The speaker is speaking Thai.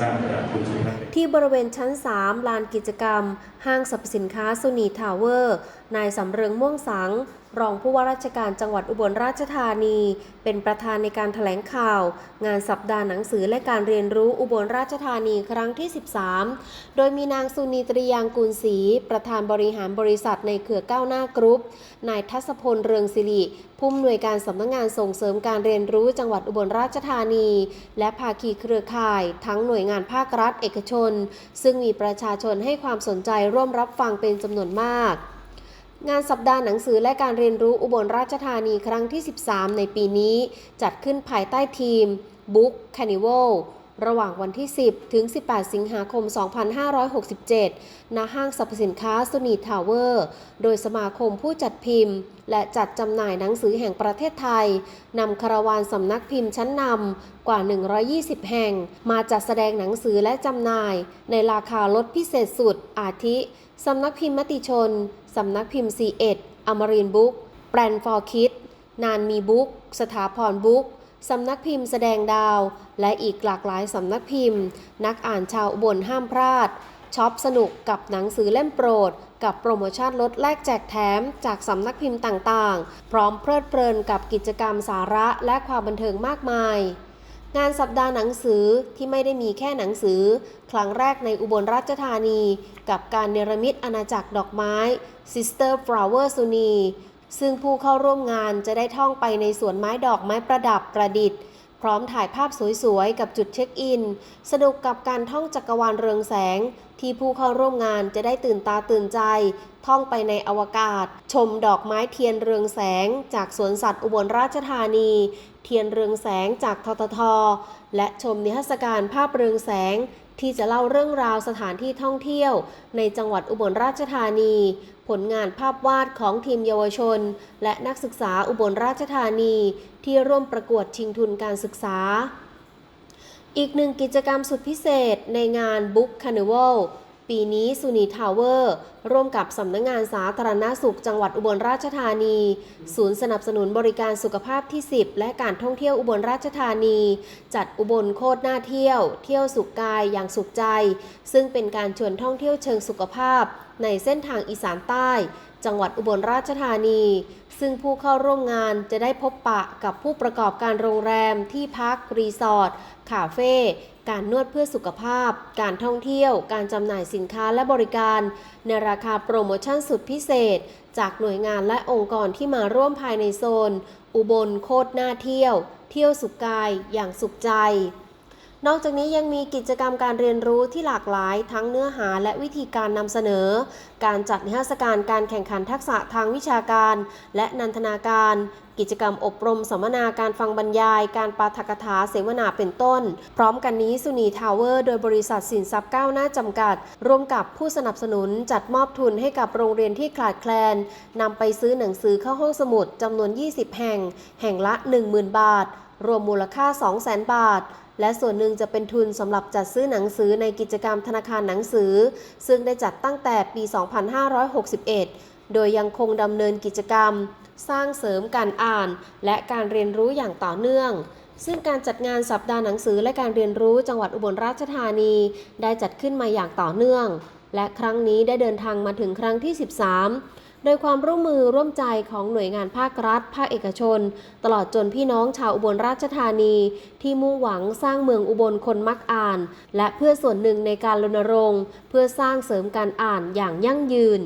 ทราบนะครับคุณสุนันท์ที่บริเวณชั้น 3 ลานกิจกรรม ห้างสรรพสินค้าสุนีทาวเวอร์ นายสำเริงม่วงสัง รองผู้ว่าราชการจังหวัดอุบลราชธานี เป็นประธานในการถแถลงข่าว งานสัปดาห์หนังสือและการเรียนรู้อุบลราชธานีครั้งที่ 13 โดยมีนางสุนีตรียางกูลศรีประธานบริหารบริษัทในเครือก้าวหน้ากรุ๊ป นายทัศพลเรืองศิริผู้อำนวยการสำนักงงานส่งเสริมการเรียนรู้จังหวัดอุบลราชธานี และภาคีเครือข่าย ทั้งหน่วยงานภาครัฐเอกชน ซึ่งมีประชาชนให้ความสนใจร่วมรับฟังเป็นจำนวนมาก งานสัปดาห์หนังสือและการเรียนรู้อุบลราชธานีครั้งที่ 13 ในปีนี้ จัดขึ้นภายใต้ทีม Book Carnival ระหว่างวันที่ 10 ถึง 18 สิงหาคม 2567 ณ ห้างสรรพสินค้าสุนีทาวเวอร์ โดยสมาคมผู้จัดพิมพ์ และจัดจำหน่ายหนังสือแห่งประเทศไทย นำคาราวานสำนักพิมพ์ชั้นนำกว่า 120 แห่ง มาจัดแสดงหนังสือและจำหน่าย ในราคาลดพิเศษสุด อาทิ สำนักพิมพ์มติชน สำนักพิมพ์ C1 อมรินบุ๊กแปรนด์ฟอร์คิด นานมีบุ๊ก สถาพรบุ๊ก สำนักพิมพ์แสดงดาว และอีกหลากหลายสำนักพิมพ์ นักอ่านชาวอุบลห้ามพลาด ช็อปสนุกกับหนังสือเล่มโปรด กับโปรโมชั่นลดแลกแจกแถมจากสำนักพิมพ์ต่างๆ พร้อมเพลิดเพลินกับกิจกรรมสาระและความบันเทิงมากมาย งานสัปดาห์หนังสือที่ไม่ได้มีแค่หนังสือ ครั้งแรกในอุบลราชธานี กับการเนรมิตอาณาจักรดอกไม้ Sister Flower สุนี ซึ่งผู้เข้าร่วมงานจะได้ท่องไปในสวนไม้ดอกไม้ประดับประดิษฐ์ พร้อมถ่ายภาพสวยๆ กับจุดเช็คอิน สนุกกับการท่องจักรวาลเรืองแสง ที่ผู้เข้าร่วมงานจะได้ตื่นตาตื่นใจ ท่องไปในอวกาศ ชมดอกไม้เทียนเรืองแสง จากสวนสัตว์อุบลราชธานี เทียนเรืองแสงจากททท และชมนิทรรศการภาพเรืองแสง ที่จะเล่าเรื่องราวสถานที่ท่องเที่ยว ในจังหวัดอุบลราชธานี ผลงานภาพวาดของทีมเยาวชน และนักศึกษาอุบลราชธานี ที่ร่วมประกวดชิงทุนการศึกษา อีกหนึ่งกิจกรรมสุดพิเศษในงาน Book Carnival ปีนี้สุนีทาวเวอร์ ร่วมกับสำนักงงานสาธารณาสุขจังหวัดอุบลราชธานี ศูนย์สนับสนุนบริการสุขภาพที่ 10 และการท่องเที่ยวอุบลราชธานี จัดอุบลโคตรน่าเที่ยว เที่ยวสุขกายอย่างสุขใจ ซึ่งเป็นการชวนท่องเที่ยวเชิงสุขภาพ ในเส้นทางอีสานใต้ จังหวัดอุบลราชธานี ซึ่งผู้เข้าร่วมงานจะได้พบปะกับผู้ประกอบการโรงแรมที่พัก รีสอร์ทคาเฟ่การนวดเพื่อสุขภาพ การท่องเที่ยว การจำหน่ายสินค้าและบริการ ในราคาโปรโมชั่นสุดพิเศษ จากหน่วยงานและองค์กรที่มาร่วมภายในโซน อุบลโคตรน่าเที่ยว เที่ยวสุขกายอย่างสุขใจ นอกจากนี้ยังมีกิจกรรมการเรียนรู้ที่หลากหลาย ทั้งเนื้อหาและวิธีการนำเสนอ การจัดนิทรรศการการแข่งขันทักษะทางวิชาการ และนันทนาการ กิจกรรมอบรมสัมมนาการฟังบรรยาย การปาฐกถาเสวนาเป็นต้น พร้อมกันนี้สุนีทาวเวอร์โดยบริษัทสินทรัพย์ก้าวหน้าจำกัด ร่วมกับผู้สนับสนุนจัดมอบทุนให้กับโรงเรียนที่ขาดแคลนนำไปซื้อหนังสือเข้าห้องสมุดจำนวน 20 แห่ง แห่งละ 10,000 บาท รวมมูลค่า 200,000 บาท และส่วนหนึ่งจะเป็นทุนสำหรับจัดซื้อหนังสือในกิจกรรมธนาคารหนังสือ ซึ่งได้จัดตั้งแต่ปี 2561 โดยยังคงดำเนินกิจกรรม สร้างเสริมการอ่าน และการเรียนรู้อย่างต่อเนื่องซึ่งการจัดงานสัปดาห์หนังสือและการเรียนรู้จังหวัดอุบลราชธานี ได้จัดขึ้นมาอย่างต่อเนื่อง และครั้งนี้ได้เดินทางมาถึงครั้งที่ 13 โดยความร่วมมือร่วมใจของหน่วยงานภาครัฐ ภาคเอกชน ตลอดจนพี่น้องชาวอุบลราชธานี ที่มุ่งหวังสร้างเมืองอุบลคนมักอ่าน และเพื่อส่วนหนึ่งในการรณรงค์ เพื่อสร้างเสริมการอ่านอย่างยั่งยืน